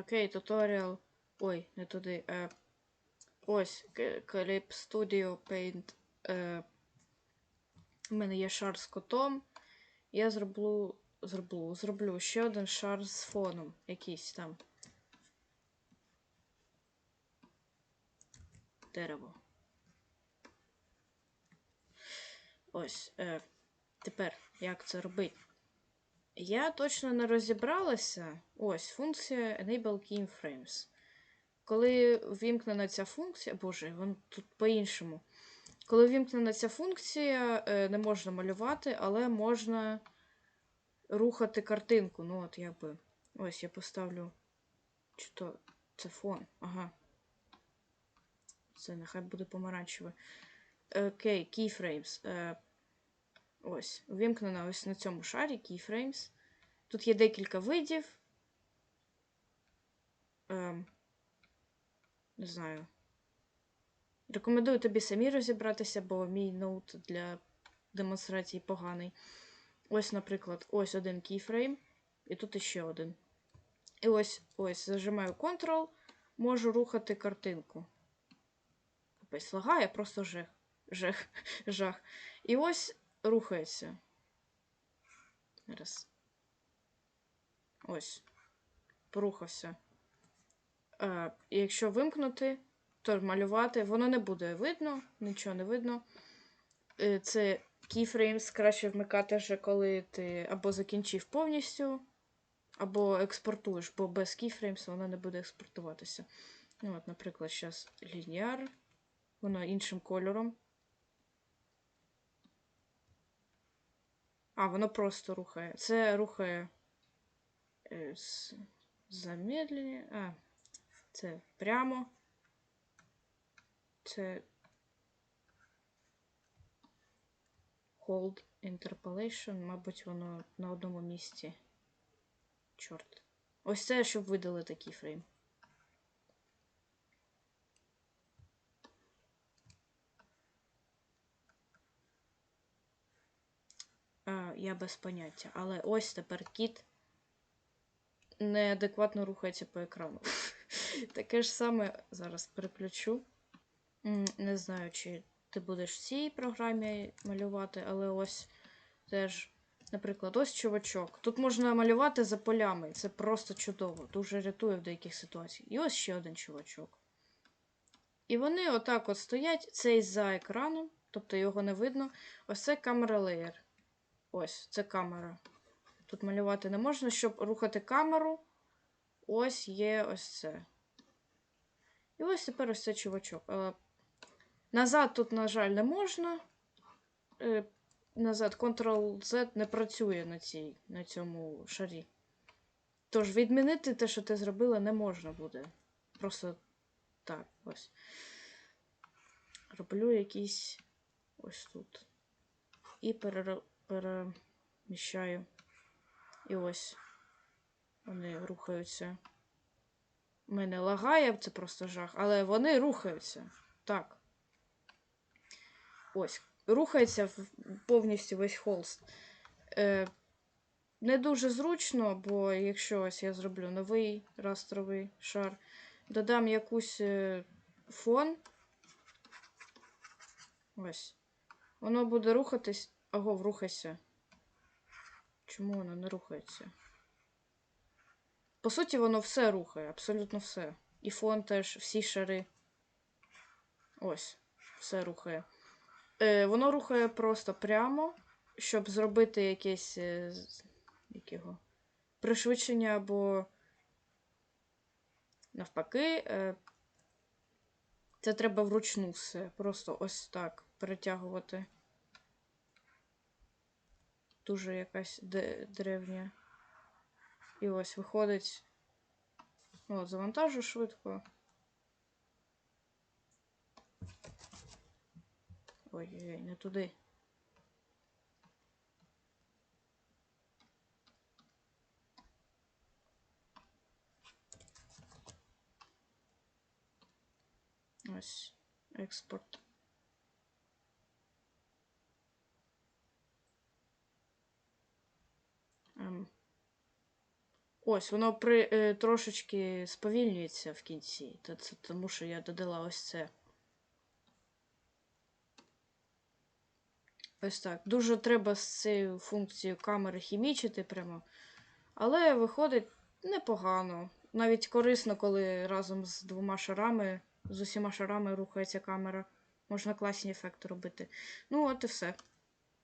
Окей, туторіал. Ой, не туди. Е, ось Clip Studio Paint. Е, у мене є шар з котом. Я зроблю. Зроблю, зроблю ще один шар з фоном. Якийсь там. Дерево. Ось. Е, тепер, як це робити? Я точно не розібралася. Ось функція Enable Keyframes. Коли ввімкнена ця функція, боже, вон тут по-іншому. Коли ввімкнена ця функція, е, не можна малювати, але можна рухати картинку. Ну, от якби. Ось я поставлю. Чи то це фон. Ага. Це нехай буде помаранчеве. Окей, keyframes. Ось, вимкнена ось на цьому шарі keyframes. Тут є декілька видів. Ем, не знаю. Рекомендую тобі самі розібратися, бо мій ноут для демонстрації поганий. Ось, наприклад, ось один keyframe, і тут іще один. І ось ось зажимаю Ctrl, можу рухати картинку. Капець лагає, просто жах. Жах. жах. І ось рухається. Раз. Ось. Порухався. Е, якщо вимкнути, то малювати, воно не буде видно, нічого не видно. Е, це keyframes краще вмикати вже, коли ти або закінчив повністю, або експортуєш, бо без keyframes воно не буде експортуватися. Ну, от, наприклад, зараз лініар, воно іншим кольором. А, воно просто рухає. Це рухає е, з замедлення. А, це прямо. Це Hold Interpolation, мабуть, воно на одному місці. Чорт. Ось це, щоб видали такий фрейм. А, я без поняття. Але ось тепер кіт неадекватно рухається по екрану. Таке ж саме зараз переключу. Не знаю, чи ти будеш в цій програмі малювати, але ось теж, наприклад, ось чувачок. Тут можна малювати за полями. Це просто чудово. Дуже рятує в деяких ситуаціях. І ось ще один чувачок. І вони отак от стоять, цей за екраном, тобто його не видно. Ось це камера леєр. Ось, це камера. Тут малювати не можна, щоб рухати камеру. Ось є ось це. І ось тепер ось це чувачок. Е, Назад тут, на жаль, не можна. Е, Назад Ctrl-Z не працює на, цій, на цьому шарі. Тож відмінити те, що ти зробила, не можна буде. Просто так, ось. Роблю якийсь ось тут. І перер- переміщаю. І ось вони рухаються. Мене лагає, це просто жах, але вони рухаються. Так. Ось. Рухається повністю весь холст. Е, не дуже зручно, бо якщо ось я зроблю новий растровий шар, додам якусь е, фон. Ось. Воно буде рухатись. Аго, рухайся. Чому воно не рухається? По суті, воно все рухає, абсолютно все. І фон теж, всі шари. Ось, все рухає. Е, воно рухає просто прямо, щоб зробити якесь е, як його, пришвидшення або навпаки. Е, це треба вручну все. Просто ось так перетягувати. Дуже якась де- древня. І ось виходить. От, завантажу швидко. Ой-ой-ой, не туди. Ось експорт. Ем. Ось, воно при, е, трошечки сповільнюється в кінці. Та це тому, що я додала ось це. Ось так. Дуже треба з цією функцією камери хімічити прямо. Але виходить непогано. Навіть корисно, коли разом з двома шарами, з усіма шарами рухається камера. Можна класні ефекти робити. Ну, от і все.